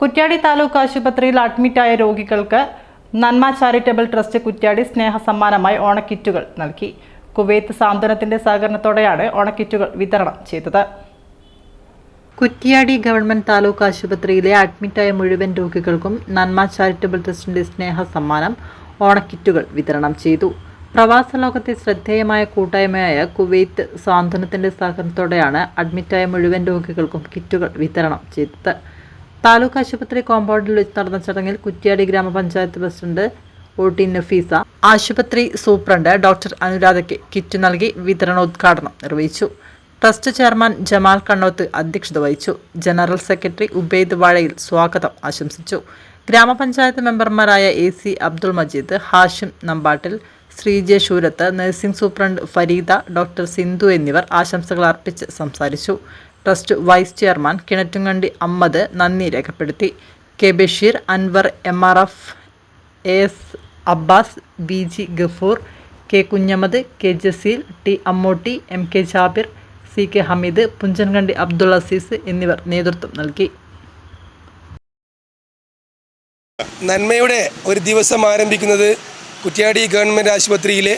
കുറ്റ്യാടി താലൂക്ക് ആശുപത്രിയിൽ അഡ്മിറ്റായ രോഗികൾക്ക് നന്മ ചാരിറ്റബിൾ ട്രസ്റ്റ് കുറ്റ്യാടി സ്നേഹ സമ്മാനമായി ഓണക്കിറ്റുകൾ നൽകി. കുവൈത്ത് സാന്ത്വനത്തിന്റെ സഹകരണത്തോടെയാണ് ഓണക്കിറ്റുകൾ വിതരണം ചെയ്തത്. കുറ്റ്യാടി ഗവൺമെന്റ് താലൂക്ക് ആശുപത്രിയിലെ അഡ്മിറ്റായ മുഴുവൻ രോഗികൾക്കും നന്മ ചാരിറ്റബിൾ ട്രസ്റ്റിന്റെ സ്നേഹ സമ്മാനം ഓണക്കിറ്റുകൾ വിതരണം ചെയ്തു. പ്രവാസ ലോകത്തെ ശ്രദ്ധേയമായ കൂട്ടായ്മയായ കുവൈത്ത് സാന്ത്വനത്തിന്റെ സഹകരണത്തോടെയാണ് അഡ്മിറ്റായ മുഴുവൻ രോഗികൾക്കും കിറ്റുകൾ വിതരണം ചെയ്തത്. താലൂക്ക് ആശുപത്രി കോമ്പൗണ്ടിൽ വെച്ച് നടന്ന ചടങ്ങിൽ കുറ്റ്യാടി ഗ്രാമപഞ്ചായത്ത് പ്രസിഡന്റ് ഒ ടി നഫീസ ആശുപത്രി സൂപ്രണ്ട് ഡോക്ടർ അനുരാധയ്ക്ക് കിറ്റ് നൽകി വിതരണോദ്ഘാടനം നിർവഹിച്ചു. ട്രസ്റ്റ് ചെയർമാൻ ജമാൽ കണ്ണോത്ത് അധ്യക്ഷത വഹിച്ചു. ജനറൽ സെക്രട്ടറി ഉബൈദ് വാഴയിൽ സ്വാഗതം ആശംസിച്ചു. ഗ്രാമപഞ്ചായത്ത് മെമ്പർമാരായ A C Abdul Majeed Hashim Nambattil Sreejaya Shoorath nursing superintendent Fareeda doctor Sindhu എന്നിവർ ആശംസകൾ അർപ്പിച്ച് സംസാരിച്ചു. Trust vice chairman Kinattinkandi Ammad നന്ദി രേഖപ്പെടുത്തി. K Basheer Anwar M R F S Abbas B G Gafoor K Kunhammad K Jaseel T Ammotty M K Jabir C K Hameed Punchankandi Abdul Azeez എന്നിവർ നേതൃത്വം നൽകി. നന്മയുടെ ഒരു ദിവസം ആരംഭിക്കുന്നത് Kuttiadi government ആശുപത്രിയിലെ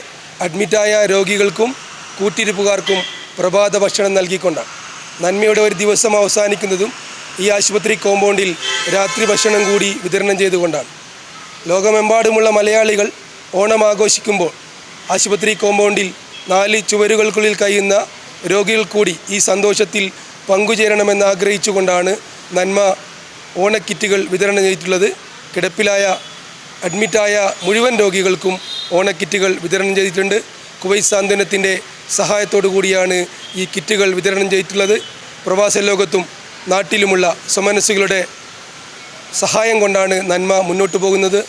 അഡ്മിറ്റായ രോഗികൾക്കും കൂട്ടിരിപ്പുകാർക്കും പ്രഭാത ഭക്ഷണം നൽകിക്കൊണ്ടാണ്. നന്മയുടെ ഒരു ദിവസം അവസാനിക്കുന്നതും ഈ ആശുപത്രി കോമ്പൗണ്ടിൽ രാത്രി ഭക്ഷണം കൂടി വിതരണം ചെയ്തുകൊണ്ടാണ്. ലോകമെമ്പാടുമുള്ള മലയാളികൾ ഓണം ആഘോഷിക്കുമ്പോൾ ആശുപത്രി കോമ്പൗണ്ടിൽ നാല് ചുവരുകൾക്കുള്ളിൽ കഴിയുന്ന രോഗികൾ കൂടി ഈ സന്തോഷത്തിൽ പങ്കുചേരണമെന്ന് ആഗ്രഹിച്ചുകൊണ്ടാണ് നന്മ ഓണക്കിറ്റുകൾ വിതരണം ചെയ്തിട്ടുള്ളത്. കിടപ്പിലായ അഡ്മിറ്റായ മുഴുവൻ രോഗികൾക്കും ഓണക്കിറ്റുകൾ വിതരണം ചെയ്തിട്ടുണ്ട്. കുവൈറ്റ് സാന്ത്വനത്തിന്റെ സഹായത്തോടു കൂടിയാണ് ഈ കിറ്റുകൾ വിതരണം ചെയ്തിട്ടുള്ളത്. പ്രവാസ ലോകത്തും നാട്ടിലുമുള്ള സ്വമനസ്സുകളുടെ സഹായം കൊണ്ടാണ് നന്മ മുന്നോട്ട് പോകുന്നത്.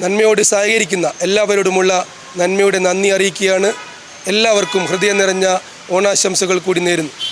നന്മയോട് സഹകരിക്കുന്ന എല്ലാവരോടുമുള്ള നന്മയുടെ നന്ദി അറിയിക്കുകയാണ്. എല്ലാവർക്കും ഹൃദയം നിറഞ്ഞ ഓണാശംസകൾ കൂടി നേരുന്നു.